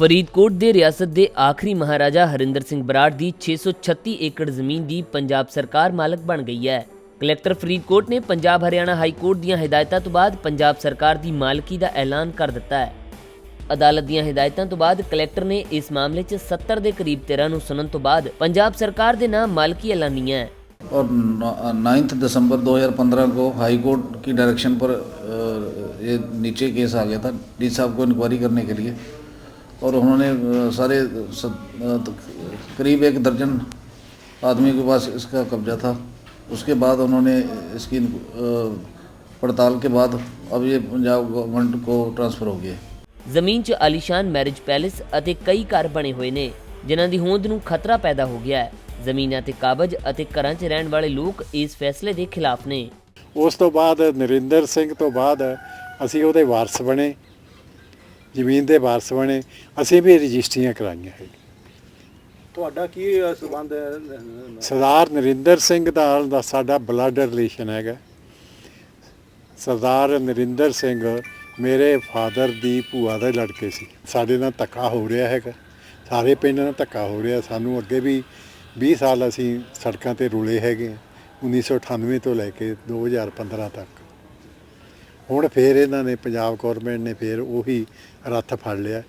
ਫਰੀਦਕੋਟ ਦੇ ਰਿਆਸਤ ਦੇ ਆਖਰੀ ਮਹਾਰਾਜਾ ਹਰਿੰਦਰ ਸਿੰਘ ਬਰਾੜ ਦੀ 636 ਏਕੜ ਜ਼ਮੀਨ ਦੀ ਪੰਜਾਬ ਸਰਕਾਰ ਮਾਲਕ ਬਣ ਗਈ ਹੈ ਕਲੈਕਟਰ ਫਰੀਦਕੋਟ ਨੇ ਪੰਜਾਬ ਹਰਿਆਣਾ ਹਾਈ ਕੋਰਟ ਦੀਆਂ ਹਦਾਇਤਾਂ ਤੋਂ ਬਾਅਦ ਪੰਜਾਬ ਸਰਕਾਰ ਦੀ ਮਾਲਕੀ ਦਾ ਐਲਾਨ ਕਰ ਦਿੱਤਾ ਹੈ ਅਦਾਲਤ ਦੀਆਂ ਹਦਾਇਤਾਂ ਤੋਂ ਬਾਅਦ ਕਲੈਕਟਰ ਨੇ ਇਸ ਮਾਮਲੇ 'ਚ 70 ਦੇ ਕਰੀਬ ਧਿਰਾਂ ਨੂੰ ਸੁਣਨ ਤੋਂ ਬਾਅਦ ਪੰਜਾਬ ਸਰਕਾਰ ਦੇ ਨਾਮ ਮਾਲਕੀ ਐਲਾਨੀ ਹੈ और नाइन्थ दिसंबर 2015 को हाई कोर्ट की डायरेक्शन पर अ, ये नीचे केस आ गया था डी साहब को इंक्वायरी करने के लिए और उन्होंने अ, सारे सत- अ, त- करीब एक दर्जन आदमी के पास इसका कब्जा था उसके बाद उन्होंने इसकी अ, पड़ताल के बाद अब ये पंजाब गवर्नमेंट को ट्रांसफ़र हो गया ਜ਼ਮੀਨ 'ਚ ਆਲੀਸ਼ਾਨ ਮੈਰਿਜ ਪੈਲੇਸ ਅਤੇ ਕਈ ਘਰ ਬਣੇ ਹੋਏ ਨੇ ਜਿਨ੍ਹਾਂ ਦੀ ਹੋਂਦ ਨੂੰ ਖਤਰਾ ਪੈਦਾ ਹੋ ਗਿਆ ਹੈ ਜ਼ਮੀਨਾਂ ਤੇ ਕਾਬਜ਼ ਅਤੇ ਘਰਾਂ 'ਚ ਰਹਿਣ ਵਾਲੇ ਲੋਕ ਇਸ ਫੈਸਲੇ ਦੇ ਖਿਲਾਫ ਨੇ ਉਸ ਤੋਂ ਬਾਅਦ ਨਰਿੰਦਰ ਸਿੰਘ ਤੋਂ ਬਾਅਦ ਅਸੀਂ ਉਹਦੇ ਵਾਰਸ ਬਣੇ ਜ਼ਮੀਨ ਦੇ ਵਾਰਸ ਬਣੇ ਅਸੀਂ ਵੀ ਰਜਿਸਟਰੀਆਂ ਕਰਾਈਆਂ ਹੈ ਤੁਹਾਡਾ ਕੀ ਸੰਬੰਧ ਹੈ? ਸਰਦਾਰ ਨਰਿੰਦਰ ਸਿੰਘ ਨਾਲ ਦਾ ਸਾਡਾ ਬਲੱਡ ਰਿਲੇਸ਼ਨ ਹੈਗਾ। ਸਰਦਾਰ ਨਰਿੰਦਰ ਸਿੰਘ ਮੇਰੇ ਫਾਦਰ ਦੀ ਭੂਆ ਦੇ ਲੜਕੇ ਸੀ। ਸਾਡੇ ਨਾਲ ਧੱਕਾ ਹੋ ਰਿਹਾ ਹੈਗਾ। ਸਾਰੇ ਪਿੰਡ ਨਾਲ ਧੱਕਾ ਹੋ ਰਿਹਾ। ਸਾਨੂੰ ਅੱਗੇ ਵੀ 20 ਸਾਲ ਅਸੀਂ ਸੜਕਾਂ ਤੇ ਰੁਲੇ ਹੈਗੇ ਹਾਂ, 1998 ਤੋਂ ਲੈ ਕੇ 2015 ਤੱਕ। ਹੁਣ ਫੇਰ ਇਹਨਾਂ ਨੇ ਪੰਜਾਬ ਗਵਰਨਮੈਂਟ ਨੇ ਫੇਰ ਉਹੀ ਰੱਥ ਫੜ ਲਿਆ।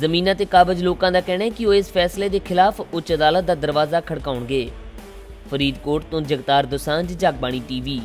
ਜ਼ਮੀਨਾਂ ਤੇ ਕਾਬਜ਼ ਲੋਕਾਂ ਦਾ ਕਹਿਣਾ ਹੈ ਕਿ ਉਹ ਇਸ ਫੈਸਲੇ ਦੇ ਖਿਲਾਫ ਉੱਚ ਅਦਾਲਤ ਦਾ ਦਰਵਾਜ਼ਾ ਖੜਕਾਉਣਗੇ। ਫਰੀਦਕੋਟ ਤੋਂ ਜਗਤਾਰ ਦੋਸਾਂਝ, ਜਗਬਾਣੀ ਟੀਵੀ।